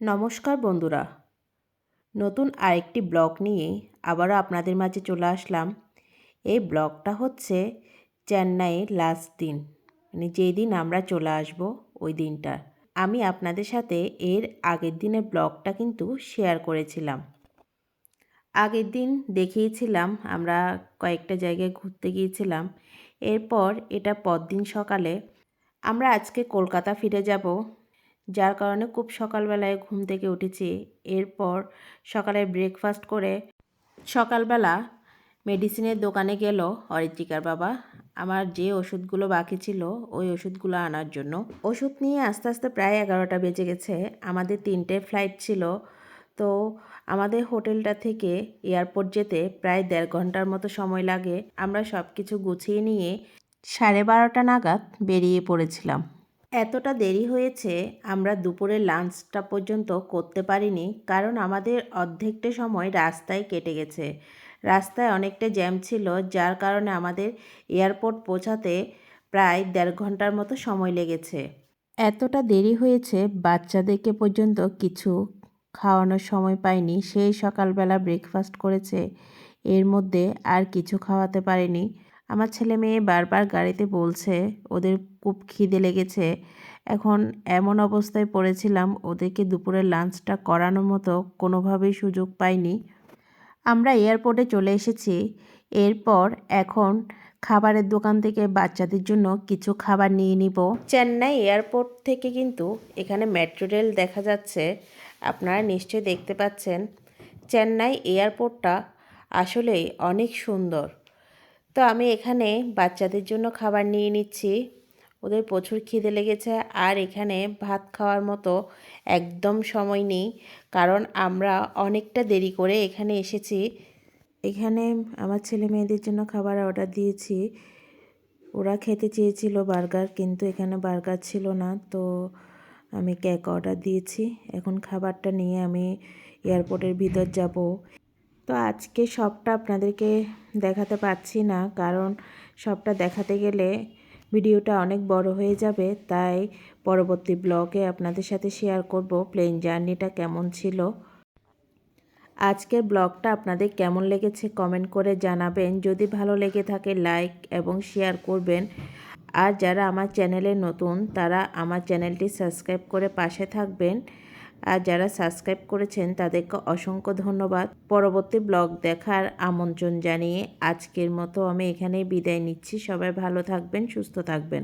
নমস্কার বন্ধুরা। নতুন আরেকটি ব্লগ নিয়ে আবারও আপনাদের মাঝে চলে আসলাম। এই ব্লগটা হচ্ছে চেন্নাইয়ের লাস্ট দিন। মানে যেই দিন আমরা চলে আসব, ওই দিনটা। আমি আপনাদের সাথে এর আগের দিনের ব্লগটা কিন্তু শেয়ার করেছিলাম। আগের দিন দেখিয়েছিলাম, আমরা কয়েকটা জায়গায় ঘুরতে গিয়েছিলাম। এরপর এটা পরদিন সকালে আমরা আজকে কলকাতা ফিরে যাব। যার কারণে খুব সকালবেলায় ঘুম থেকে উঠেছি। এরপর সকালে ব্রেকফাস্ট করে সকালবেলা মেডিসিনের দোকানে গেল অরিত্রিকার বাবা। আমার যে ওষুধগুলো বাকি ছিল, ওই ওষুধগুলো আনার জন্য। ওষুধ নিয়ে আস্তে আস্তে প্রায় এগারোটা বেজে গেছে। আমাদের তিনটে ফ্লাইট ছিল। তো আমাদের হোটেলটা থেকে এয়ারপোর্ট যেতে প্রায় দেড় ঘণ্টার মতো সময় লাগে। আমরা সব কিছু গুছিয়ে নিয়ে সাড়ে বারোটা নাগাদ বেরিয়ে পড়েছিলাম। এতটা দেরি হয়েছে, আমরা দুপুরের লাঞ্চটা পর্যন্ত করতে পারিনি, কারণ আমাদের অর্ধেকটা সময় রাস্তায় কেটে গেছে। রাস্তায় অনেকটা জ্যাম ছিল, যার কারণে আমাদের এয়ারপোর্ট পৌঁছাতে প্রায় দেড় ঘণ্টার মতো সময় লেগেছে। এতটা দেরি হয়েছে, বাচ্চাদেরকে পর্যন্ত কিছু খাওয়ানোর সময় পাইনি, সেই সকালবেলা ব্রেকফাস্ট করেছে, এর মধ্যে আর কিছু খাওয়াতে পারিনি। আমার ছেলে মেয়ে বারবার গাড়িতে বলছে, ওদের খুব খিদে লেগেছে। এখন এমন অবস্থায় পড়েছিলাম, ওদেরকে দুপুরের লাঞ্চটা করানোর মতো কোনোভাবেই সুযোগ পাইনি। আমরা এয়ারপোর্টে চলে এসেছি। এরপর এখন খাবারের দোকান থেকে বাচ্চাদের জন্য কিছু খাবার নিয়ে নিব। চেন্নাই এয়ারপোর্ট থেকে কিন্তু এখানে মেট্রো রেল দেখা যাচ্ছে। আপনারা নিশ্চয়ই দেখতে পাচ্ছেন। চেন্নাই এয়ারপোর্টটা আসলেই অনেক সুন্দর। তো আমি এখানে বাচ্চাদের জন্য খাবার নিয়ে নিচ্ছি। ওদের প্রচুর খিদে লেগেছে আর এখানে ভাত খাওয়ার মতো একদম সময় নেই, কারণ আমরা অনেকটা দেরি করে এখানে এসেছি। এখানে আমার ছেলে মেয়েদের জন্য খাবার অর্ডার দিয়েছি। ওরা খেতে চেয়েছিল বার্গার, কিন্তু এখানে বার্গার ছিল না, তো আমি কেক অর্ডার দিয়েছি। এখন খাবারটা নিয়ে আমি এয়ারপোর্টের ভিতর যাব। তো আজকে সবটা আপনাদেরকে দেখাতে পারছি না, কারণ সবটা দেখাতে গেলে ভিডিওটা অনেক বড় হয়ে যাবে, তাই পরবর্তী ব্লগে আপনাদের সাথে শেয়ার করব প্লেন জার্নিটা কেমন ছিল। আজকের ব্লগটা আপনাদের কেমন লেগেছে কমেন্ট করে জানাবেন, যদি ভালো লেগে থাকে লাইক এবং শেয়ার করবেন। আর যারা আমার চ্যানেলে নতুন, তারা আমার চ্যানেলটি সাবস্ক্রাইব করে পাশে থাকবেন। আর যারা সাবস্ক্রাইব করেছেন তাদেরকে অসংখ্য ধন্যবাদ। পরবর্তী ব্লগ দেখার আমন্ত্রণ জানিয়ে আজকের মতো আমি এখানেই বিদায় নিচ্ছি। সবাই ভালো থাকবেন, সুস্থ থাকবেন.